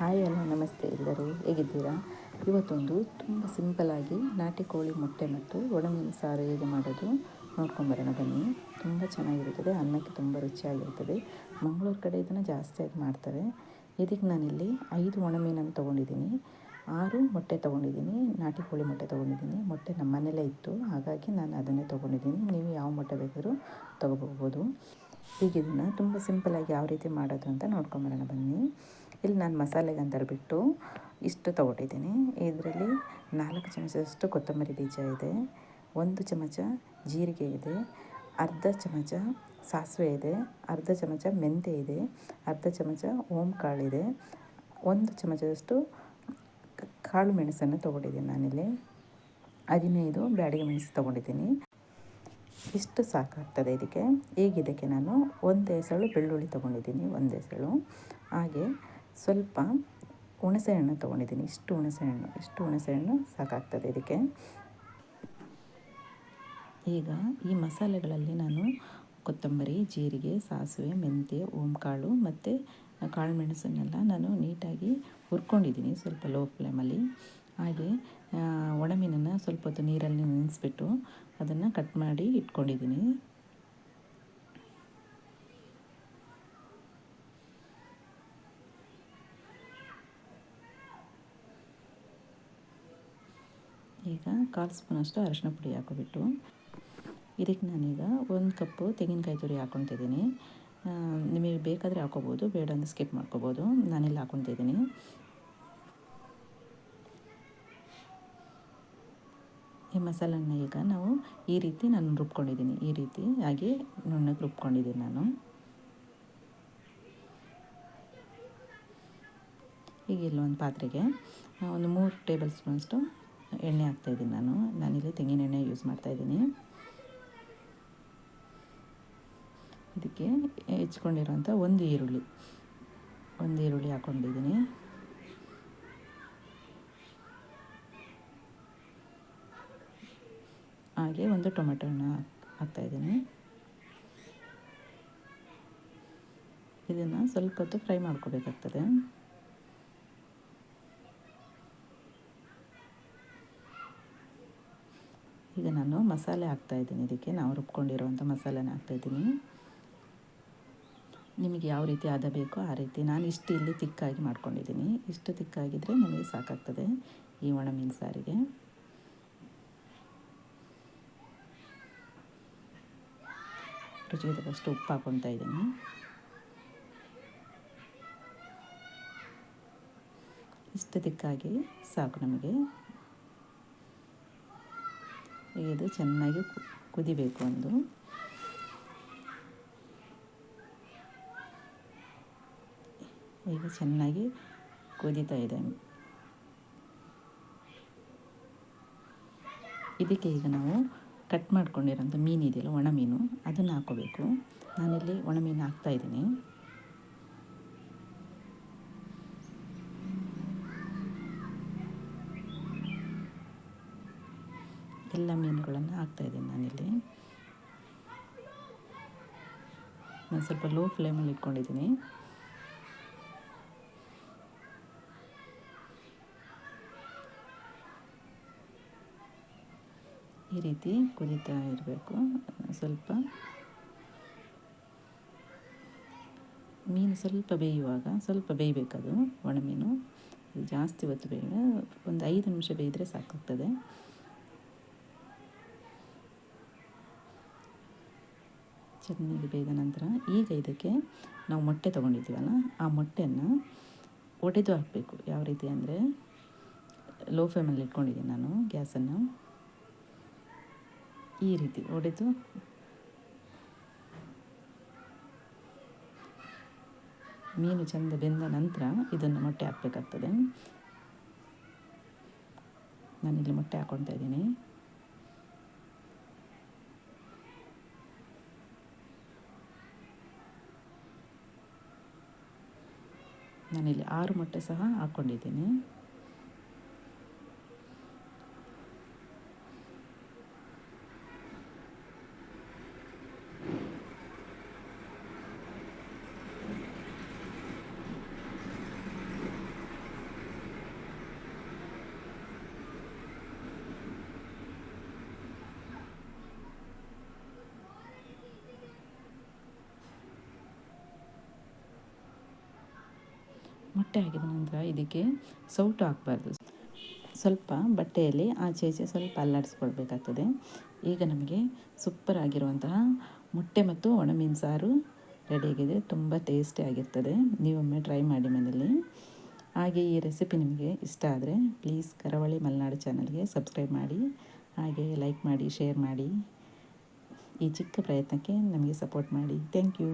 Hi ಅಲ್ಲ ನಮಸ್ತೆ ಎಲ್ಲರೂ. ಹೇಗಿದ್ದೀರಾ? ಇವತ್ತೊಂದು ತುಂಬ ಸಿಂಪಲಾಗಿ ನಾಟಿ ಕೋಳಿ ಮೊಟ್ಟೆ ಮತ್ತು ಒಣಮೀನು ಸಾರು ಹೇಗೆ ಮಾಡೋದು ನೋಡ್ಕೊಂಬರೋಣ ಬನ್ನಿ. ತುಂಬ ಚೆನ್ನಾಗಿರುತ್ತದೆ, ಅನ್ನಕ್ಕೆ ತುಂಬ ರುಚಿಯಾಗಿರ್ತದೆ ಮಂಗಳೂರು ಕಡೆ ಇದನ್ನು ಜಾಸ್ತಿಯಾಗಿ ಮಾಡ್ತಾರೆ. ಇದಕ್ಕೆ ನಾನಿಲ್ಲಿ ಐದು ಒಣಮೀನನ್ನು ತೊಗೊಂಡಿದ್ದೀನಿ. ಆರು ಮೊಟ್ಟೆ ತೊಗೊಂಡಿದ್ದೀನಿ, ನಾಟಿ ಕೋಳಿ ಮೊಟ್ಟೆ ತೊಗೊಂಡಿದ್ದೀನಿ. ಮೊಟ್ಟೆ ನಮ್ಮ ಮನೇಲೇ ಇತ್ತು, ಹಾಗಾಗಿ ನಾನು ಅದನ್ನೇ ತೊಗೊಂಡಿದ್ದೀನಿ. ನೀವು ಯಾವ ಮೊಟ್ಟೆ ಬೇಕಾದರೂ ತೊಗೋಬೋದು ಈಗ ಇದನ್ನು ತುಂಬ ಸಿಂಪಲಾಗಿ ಯಾವ ರೀತಿ ಮಾಡೋದು ಅಂತ ನೋಡ್ಕೊಂಬರೋಣ ಬನ್ನಿ. ಇಲ್ಲಿ ನಾನು ಮಸಾಲೆಗೆ ಅಂತ ಹೇಳ್ಬಿಟ್ಟು ಇಷ್ಟು ತೊಗೊಂಡಿದ್ದೀನಿ. ಇದರಲ್ಲಿ ನಾಲ್ಕು ಚಮಚದಷ್ಟು ಕೊತ್ತಂಬರಿ ಬೀಜ ಇದೆ, ಒಂದು ಚಮಚ ಜೀರಿಗೆ ಇದೆ, ಅರ್ಧ ಚಮಚ ಸಾಸಿವೆ ಇದೆ, ಅರ್ಧ ಚಮಚ ಮೆಂತ್ಯ ಇದೆ, ಅರ್ಧ ಚಮಚ ಓಂ ಕಾಳಿದೆ ಒಂದು ಚಮಚದಷ್ಟು ಕಾಳು ಮೆಣಸನ್ನು ತೊಗೊಂಡಿದ್ದೀನಿ ನಾನಿಲ್ಲಿ. ಹದಿನೈದು ಬ್ಯಾಡಿಗೆ ಮೆಣಸು ತೊಗೊಂಡಿದ್ದೀನಿ. ಇಷ್ಟು ಸಾಕಾಗ್ತದೆ ಇದಕ್ಕೆ. ಈಗ ಇದಕ್ಕೆ ನಾನು ಒಂದು ಎಸಳು ಬೆಳ್ಳುಳ್ಳಿ ತೊಗೊಂಡಿದ್ದೀನಿ, ಒಂದು ಎಸಳು ಹಾಗೆ ಸ್ವಲ್ಪ ಹುಣಸೆಹಣ್ಣು ತೊಗೊಂಡಿದ್ದೀನಿ. ಇಷ್ಟು ಹುಣಸೆಹಣ್ಣು ಇಷ್ಟು ಹುಣಸೆಹಣ್ಣು ಸಾಕಾಗ್ತದೆ ಇದಕ್ಕೆ. ಈಗ ಈ ಮಸಾಲೆಗಳಲ್ಲಿ ನಾನು ಕೊತ್ತಂಬರಿ, ಜೀರಿಗೆ, ಸಾಸಿವೆ, ಮೆಂತ್ಯ, ಓಂಕಾಳು ಮತ್ತು ಕಾಳು ಮೆಣಸನ್ನೆಲ್ಲ ನಾನು ನೀಟಾಗಿ ಹುರ್ಕೊಂಡಿದ್ದೀನಿ ಸ್ವಲ್ಪ ಲೋ ಫ್ಲೇಮಲ್ಲಿ ಹಾಗೆ ಒಣಮೀನನ್ನು ಸ್ವಲ್ಪ ಹೊತ್ತು ನೀರಲ್ಲಿ ನೆನೆಸ್ಬಿಟ್ಟು ಅದನ್ನು ಕಟ್ ಮಾಡಿ ಇಟ್ಕೊಂಡಿದ್ದೀನಿ. ಈಗ ಕಾಲು ಸ್ಪೂನಷ್ಟು ಅರಶಿನ ಪುಡಿ ಹಾಕೋಬಿಟ್ಟು ಇದಕ್ಕೆ ನಾನೀಗ ಒಂದು ಕಪ್ಪು ತೆಂಗಿನಕಾಯಿ ತುರಿ ಹಾಕ್ಕೊತಿದ್ದೀನಿ. ನಿಮಗೆ ಬೇಕಾದರೆ ಹಾಕೋಬೋದು ಬೇಡ ಅಂದರೆ ಸ್ಕಿಪ್ ಮಾಡ್ಕೋಬೋದು. ನಾನೆಲ್ಲ ಹಾಕ್ಕೊತಿದ್ದೀನಿ. ಈ ಮಸಾಲನ್ನ ಈಗ ನಾವು ಈ ರೀತಿ ನಾನು ರುಬ್ಕೊಂಡಿದ್ದೀನಿ. ಈ ರೀತಿ ಹಾಗೆ ನುಣ್ಣಗೆ ರುಬ್ಕೊಂಡಿದ್ದೀನಿ ನಾನು. ಈಗ ಇಲ್ಲೊಂದು ಪಾತ್ರೆಗೆ ಒಂದು ಮೂರು ಟೇಬಲ್ ಸ್ಪೂನಷ್ಟು ಎಣ್ಣೆ ಹಾಕ್ತಾಯಿದ್ದೀನಿ ನಾನು. ನಾನಿಲ್ಲಿ ತೆಂಗಿನ ಎಣ್ಣೆ ಯೂಸ್ ಮಾಡ್ತಾಯಿದ್ದೀನಿ. ಇದಕ್ಕೆ ಹೆಚ್ಕೊಂಡಿರೋಂಥ ಒಂದು ಈರುಳ್ಳಿ. ಒಂದು ಈರುಳ್ಳಿ ಹಾಕ್ಕೊಂಡಿದ್ದೀನಿ. ಹಾಗೆ ಒಂದು ಟೊಮೆಟೊನ ಹಾಕ್ತಾಯಿದ್ದೀನಿ. ಇದನ್ನು ಸ್ವಲ್ಪ ಹೊತ್ತು ಫ್ರೈ ಮಾಡ್ಕೋಬೇಕಾಗ್ತದೆ. ಈಗ ನಾನು ಮಸಾಲೆ ಹಾಕ್ತಾಯಿದ್ದೀನಿ ಇದಕ್ಕೆ ನಾವು ರುಬ್ಕೊಂಡಿರೋವಂಥ ಮಸಾಲೆನ ಹಾಕ್ತಾಯಿದ್ದೀನಿ ನಿಮಗೆ ಯಾವ ರೀತಿ ಆದ ಬೇಕೋ ಆ ರೀತಿ ನಾನು ಇಷ್ಟು ಇಲ್ಲಿ ತಿಕ್ಕಾಗಿ ಮಾಡ್ಕೊಂಡಿದ್ದೀನಿ. ಇಷ್ಟು ತಿಕ್ಕಾಗಿದ್ದರೆ ನಮಗೆ ಸಾಕಾಗ್ತದೆ ಈ ಒಣ ಮೀನು ಸಾರಿಗೆ. ರುಚಿಗೆ ತಕ್ಕಷ್ಟು ಉಪ್ಪು ಹಾಕ್ಕೊತಾ ಇದ್ದೀನಿ. ಇಷ್ಟು ತಿಕ್ಕಾಗಿ ಸಾಕು ನಮಗೆ. ಇದು ಚೆನ್ನಾಗಿ ಕುದಿಬೇಕು ಒಂದು. ಈಗ ಚೆನ್ನಾಗಿ ಕುದೀತಾ ಇದೆ. ಇದಕ್ಕೆ ಈಗ ನಾವು ಕಟ್ ಮಾಡ್ಕೊಂಡಿರೋಂಥ ಮೀನಿದೆಯಲ್ಲ ಒಣ ಮೀನು, ಅದನ್ನು ಹಾಕೋಬೇಕು ನಾನಿಲ್ಲಿ ಒಣ ಮೀನು ಹಾಕ್ತಾಯಿದ್ದೀನಿ ಎಲ್ಲ ಮೀನುಗಳನ್ನು ಹಾಕ್ತಾಯಿದ್ದೀನಿ ನಾನಿಲ್ಲಿ. ನಾನು ಸ್ವಲ್ಪ ಲೋ ಫ್ಲೇಮಲ್ಲಿ ಇಟ್ಕೊಂಡಿದ್ದೀನಿ. ಈ ರೀತಿ ಕುದೀತಾ ಇರಬೇಕು. ಸ್ವಲ್ಪ ಮೀನು ಸ್ವಲ್ಪ ಬೇಯುವಾಗ, ಸ್ವಲ್ಪ ಬೇಯಬೇಕದು ಒಣ ಮೀನು. ಜಾಸ್ತಿ ಹೊತ್ತು ಬೇಗ ಒಂದು ಐದು ನಿಮಿಷ ಬೇಯಿದರೆ ಸಾಕಾಗ್ತದೆ. ಚೆನ್ನಾಗಿ ಬೇಯ್ದ ನಂತರ ಈಗ ಇದಕ್ಕೆ ನಾವು ಮೊಟ್ಟೆ ತೊಗೊಂಡಿದ್ದೀವಲ್ಲ, ಆ ಮೊಟ್ಟೆಯನ್ನು ಒಡೆದು ಹಾಕಬೇಕು. ಯಾವ ರೀತಿ ಅಂದರೆ ಲೋ ಫ್ಲೇಮಲ್ಲಿ ಇಟ್ಕೊಂಡಿದ್ದೀನಿ ನಾನು ಗ್ಯಾಸನ್ನು ಈ ರೀತಿ ಒಡೆದು ಮೀನು ಚೆಂದ ಬೆಂದ ನಂತರ ಇದನ್ನು ಮೊಟ್ಟೆ ಹಾಕಬೇಕಾಗ್ತದೆ. ನಾನಿಲ್ಲಿ ಮೊಟ್ಟೆ ಹಾಕ್ಕೊಳ್ತಾ ಇದ್ದೀನಿ. ನಾನಿಲ್ಲಿ ಆರು ಮೊಟ್ಟೆ ಸಹ ಹಾಕ್ಕೊಂಡಿದ್ದೀನಿ. ಮೊಟ್ಟೆ ಹಾಕಿದ ನಂತರ ಇದಕ್ಕೆ ಸೌಟು ಹಾಕಬಾರ್ದು. ಸ್ವಲ್ಪ ಬಟ್ಟೆಯಲ್ಲಿ ಆಚೆ ಈಚೆ ಸ್ವಲ್ಪ ಅಲ್ಲಾಡಿಸ್ಕೊಳ್ಬೇಕಾಗ್ತದೆ. ಈಗ ನಮಗೆ ಸೂಪರ್ ಆಗಿರುವಂತಹ ಮೊಟ್ಟೆ ಮತ್ತು ಒಣಮೀನು ಸಾರು ರೆಡಿಯಾಗಿದೆ ತುಂಬ ಟೇಸ್ಟಿ ಆಗಿರ್ತದೆ. ನೀವೊಮ್ಮೆ ಟ್ರೈ ಮಾಡಿ ಮನೇಲಿ. ಹಾಗೆ ಈ ರೆಸಿಪಿ ನಿಮಗೆ ಇಷ್ಟ ಆದರೆ ಪ್ಲೀಸ್ ಕರಾವಳಿ ಮಲೆನಾಡು ಚಾನಲ್ಗೆ ಸಬ್ಸ್ಕ್ರೈಬ್ ಮಾಡಿ, ಹಾಗೆ ಲೈಕ್ ಮಾಡಿ ಶೇರ್ ಮಾಡಿ. ಈ ಚಿಕ್ಕ ಪ್ರಯತ್ನಕ್ಕೆ ನಮಗೆ ಸಪೋರ್ಟ್ ಮಾಡಿ. Thank you